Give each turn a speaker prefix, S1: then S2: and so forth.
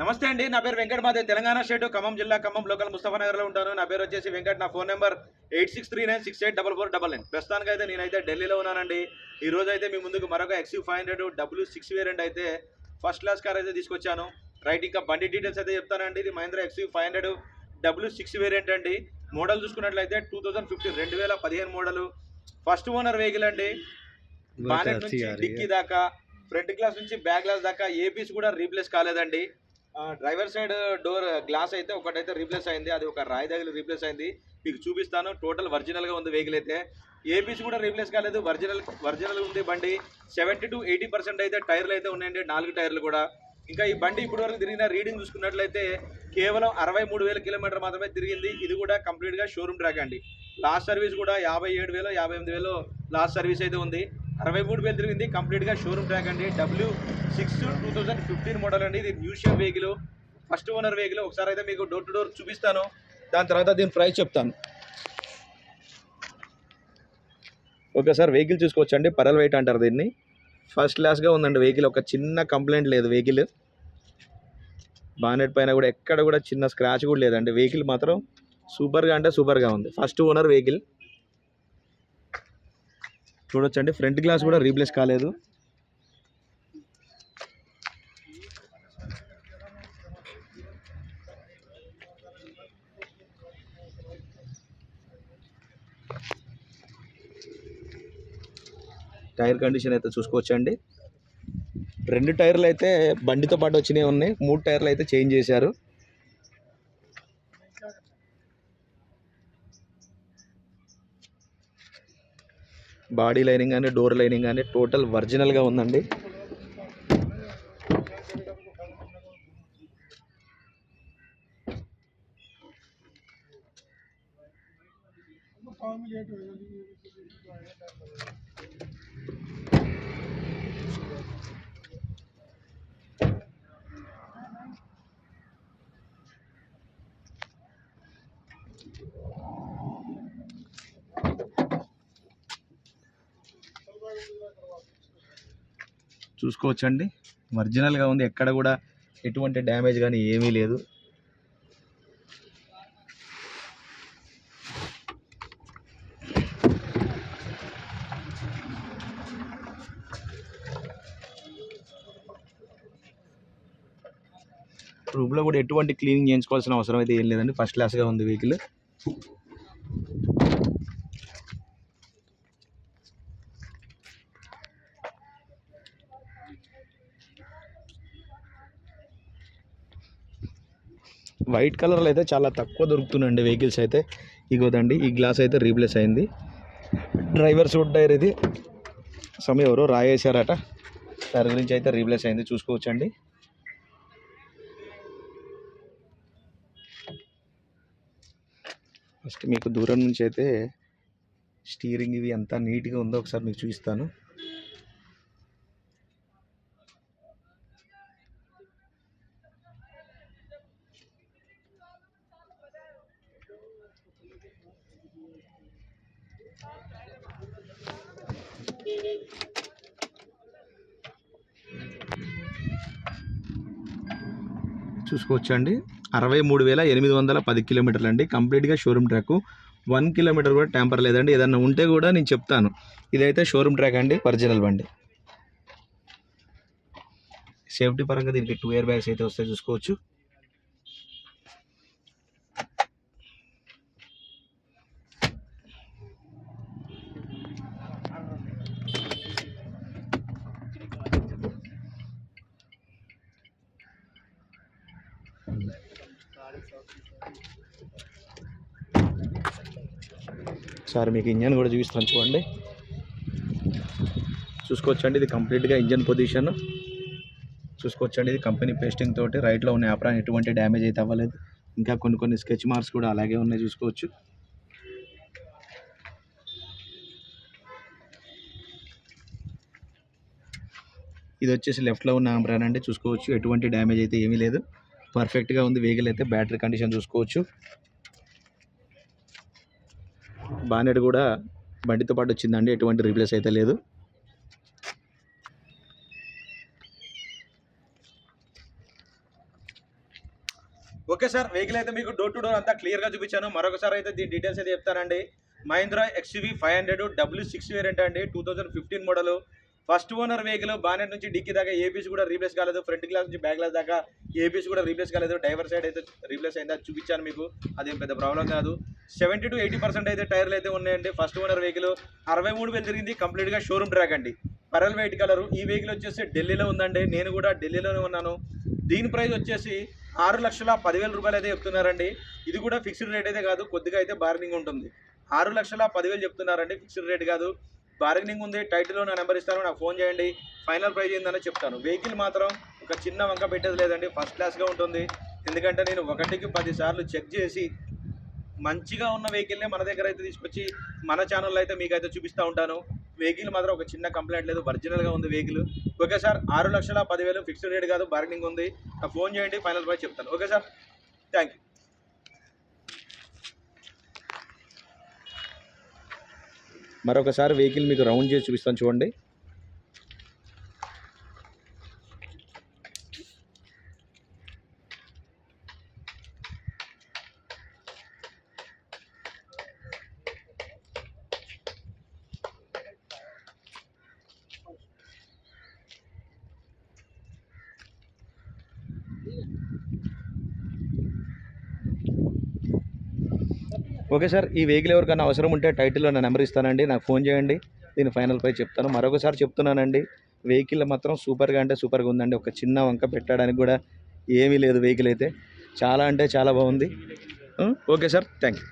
S1: నమస్తే అండి నా పేరు వెంకట మాధవ్ తెలంగాణ స్టేట్ ఖమ్మం జిల్లా ఖమ్మం లోకల్ ముస్తఫా నగర్లో ఉంటాను. నా పేరు వచ్చేసి వెంకట్ నా phone number eight six three nine six eight double four double nine. ప్రస్తుతానికి అయితే నేనైతే ఢిల్లీలో ఉన్నానండి. ఈ రోజు అయితే మీ ముందుకు మరొక XU five hundred W six variant అయితే ఫస్ట్ క్లాస్ కార్ అయితే తీసుకొచ్చాను. రైట్ ఇంకా బండి డీటెయిల్స్ అయితే చెప్తానండి. ఇది Mahindra XU five hundred W six variant అండి. మోడల్ చూసుకున్నట్లయితే టూ థౌసండ్ ఫిఫ్టీన్ రెండు వేల పదిహేను మోడల్. ఫస్ట్ ఓనర్ వెహికల్ అండి. బానెట్ నుంచి డిక్కీ దాకా ఫ్రంట్ గ్లాస్ నుంచి బ్యాక్ గ్లాస్ దాకా ఏ పీస్ కూడా రీప్లేస్ కాలేదండి. డ్రైవర్ సైడ్ డోర్ గ్లాస్ అయితే ఒకటైతే రీప్లేస్ అయింది. అది ఒక రాయి దగ్గర రీప్లేస్ అయింది. మీకు చూపిస్తాను. టోటల్ ఒరిజినల్గా ఉంది వెహికల్ అయితే. ఏ పీస్ కూడా రీప్లేస్ కాలేదు. ఒరిజినల్ ఒరిజినల్ ఉంది బండి. సెవెంటీ టు ఎయిటీ పర్సెంట్ అయితే టైర్లు అయితే ఉన్నాయండి. నాలుగు టైర్లు కూడా. ఇంకా ఈ బండి ఇప్పటి వరకు తిరిగిన రీడింగ్ చూసుకున్నట్లయితే కేవలం అరవై మూడు వేల కిలోమీటర్ మాత్రమే తిరిగింది. ఇది కూడా కంప్లీట్గా షోరూమ్ ట్రాక్ అండి. లాస్ట్ సర్వీస్ కూడా యాభై ఏడు వేలు యాభై ఎనిమిది వేలు లాస్ట్ సర్వీస్ అయితే ఉంది. అరవై మూడు వేలు తిరిగింది. కంప్లీట్గా షోరూమ్ ట్రాక్ అండి. W six two thousand fifteen model అండి. ఇది museum vehicle. First owner vehicle. ఒకసారి అయితే మీకు డోర్ టు డోర్ చూపిస్తాను. దాని తర్వాత దీని ప్రైస్ చెప్తాను. ఓకే సార్ వెహికల్ చూసుకోవచ్చండి. పరల్ వెయిట్ అంటారు దీన్ని. ఫస్ట్ క్లాస్గా ఉందండి వెహికల్. ఒక చిన్న కంప్లైంట్ లేదు వెహికల్. బానెట్ పైన కూడా ఎక్కడ కూడా చిన్న స్క్రాచ్ కూడా లేదండి. వెహికల్ మాత్రం సూపర్గా అంటే సూపర్గా ఉంది. First owner vehicle. చూడొచ్చండి. ఫ్రంట్ గ్లాస్ కూడా రీప్లేస్ కాలేదు. టైర్ కండిషన్ అయితే చూసుకోవచ్చండి. రెండు టైర్లు అయితే బండితో పాటు వచ్చినవి ఉన్నాయి. మూడు టైర్లు అయితే చేంజ్ చేశారు. బాడీ లైనింగ్ కానీ డోర్ లైనింగ్ కానీ టోటల్ ఒరిజినల్గా ఉందండి. చూసుకోవచ్చండి. ఒరిజినల్గా ఉంది. ఎక్కడ కూడా ఎటువంటి డ్యామేజ్ కానీ ఏమీ లేదు. రూమ్లో కూడా ఎటువంటి క్లీనింగ్ చేయించుకోవాల్సిన అవసరం అయితే ఏం లేదండి. ఫస్ట్ క్లాస్గా ఉంది వెహికల్ వైట్ కలర్లో అయితే చాలా తక్కువ దొరుకుతుందండి వెహికల్స్ అయితే. ఇగోదండి ఈ గ్లాస్ అయితే రీప్లేస్ అయింది. డ్రైవర్ సూట్ టైర్ ఇది. సమయం ఎవరో రాయేశారట. దాని గురించి అయితే రీప్లేస్ అయింది చూసుకోవచ్చండి. ఫస్ట్ మీకు దూరం నుంచి అయితే స్టీరింగ్ ఇవి ఎంత నీట్గా ఉందో ఒకసారి మీకు చూపిస్తాను. చూసుకోవచ్చండి. అరవై మూడు వేల ఎనిమిది వందల పది కిలోమీటర్లు అండి కంప్లీట్గా షోరూమ్ ట్రాక్. వన్ కిలోమీటర్ కూడా ట్యాంపర్ లేదండి. ఏదన్నా ఉంటే కూడా నేను చెప్తాను. ఇదైతే షోరూమ్ ట్రాక్ అండి. ఒరిజినల్ బండి. సేఫ్టీ పరంగా దీనికి టూ ఇయర్ బ్యాగ్స్ అయితే వస్తాయి. చూసుకోవచ్చు. సార్ మీకు ఇంజన్ కూడా చూపిస్తాను చూడండి. చూసుకోవచ్చండి ఇది కంప్లీట్గా ఇంజన్ పొజిషన్. చూసుకోవచ్చండి ఇది కంపెనీ పేస్టింగ్ తోటి రైట్లో ఉన్న యాప్రాన్ ఎటువంటి డ్యామేజ్ అయితే అవ్వలేదు. ఇంకా కొన్ని కొన్ని స్కెచ్ మార్క్స్ కూడా అలాగే ఉన్నాయి చూసుకోవచ్చు. ఇది వచ్చేసి లెఫ్ట్లో ఉన్న ఆంబ్రాన్ అండి చూసుకోవచ్చు ఎటువంటి డ్యామేజ్ అయితే ఏమీ లేదు. పర్ఫెక్ట్గా ఉంది. వెహికల్ అయితే బ్యాటరీ కండిషన్ చూసుకోవచ్చు. బానెట్ కూడా బండితో పాటు వచ్చిందండి. ఎటువంటి రీప్లేస్ అయితే లేదు. ఓకే సార్ వెహికల్ అయితే మీకు డోర్ టు డోర్ అంతా క్లియర్గా చూపించాను. మరొకసారి అయితే దీని డీటెయిల్స్ అయితే చెప్తానండి. Mahindra XUV five hundred W six variant అండి. Two thousand fifteen model first owner vehicle bonnet నుంచి డిక్కీ దాకా ఏపీస్ కూడా రీప్లేస్ కాలేదు. ఫ్రంట్ గ్లాస్ నుంచి బ్యాక్ గ్లాస్ దాకా ఏపీస్ కూడా రీప్లేస్ కాలేదు. డైవర్ సైడ్ అయితే రీప్లేస్ అయిందా చూపించాను మీకు. అదేం పెద్ద ప్రాబ్లం కాదు. సెవెంటీ టు ఎయిటీ పర్సెంట్ అయితే టైర్లు అయితే ఉన్నాయండి. ఫస్ట్ ఓనర్ వెహికల్ అరవై మూడు వేలు తిరిగింది. కంప్లీట్గా షోరూమ్ ట్రాక్ అండి. పరల్ వైట్ కలర్ ఈ వెహికల్ వచ్చేసి ఢిల్లీలో ఉందండి. నేను కూడా ఢిల్లీలోనే ఉన్నాను. దీని ప్రైస్ వచ్చేసి ఆరు లక్షల పదివేల రూపాయలు అయితే చెప్తున్నారండి. ఇది కూడా ఫిక్స్డ్ రేట్ అయితే కాదు. కొద్దిగా అయితే బార్నింగ్ ఉంటుంది. ఆరు లక్షల పదివేలు చెప్తున్నారండి. ఫిక్స్డ్ రేట్ కాదు. బార్గెనింగ్ ఉంది టైటిల్లో నా నెంబర్ ఇస్తాను నాకు ఫోన్ చేయండి ఫైనల్ ప్రైజ్ ఏందని చెప్తాను. వెహికల్ మాత్రం ఒక చిన్న వంక పెట్టేది లేదండి ఫస్ట్ క్లాస్గా ఉంటుంది. ఎందుకంటే నేను ఒకటికి పది సార్లు చెక్ చేసి మంచిగా ఉన్న వెహికల్నే మన దగ్గర అయితే తీసుకొచ్చి మన ఛానల్లో అయితే మీకైతే చూపిస్తూ ఉంటాను. వెహికల్ మాత్రం ఒక చిన్న కంప్లైంట్ లేదు ఒరిజినల్గా ఉంది వెహికల్. ఓకే సార్ ఆరు లక్షల పదివేలు ఫిక్స్డ్ రేట్ కాదు బార్గెనింగ్ ఉంది. ఫోన్ చేయండి ఫైనల్ ప్రైస్ చెప్తాను. ఓకే సార్ థ్యాంక్ యూ మరొకసారి వెహికల్ మీకు రౌండ్ చేసి చూపిస్తాను చూడండి. ఓకే సార్ ఈ వెహికల్ ఎవరికైనా అవసరం ఉంటే టైటిల్లో నా నెంబర్ ఇస్తానండి నాకు ఫోన్ చేయండి దీని ఫైనల్ ప్రైస్ చెప్తాను. మరొకసారి చెప్తున్నానండి వెహికల్ మాత్రం సూపర్గా అంటే సూపర్గా ఉందండి. ఒక చిన్న వంక పెట్టడానికి కూడా ఏమీ లేదు వెహికల్ అయితే. చాలా అంటే చాలా బాగుంది. Okay sir thank you.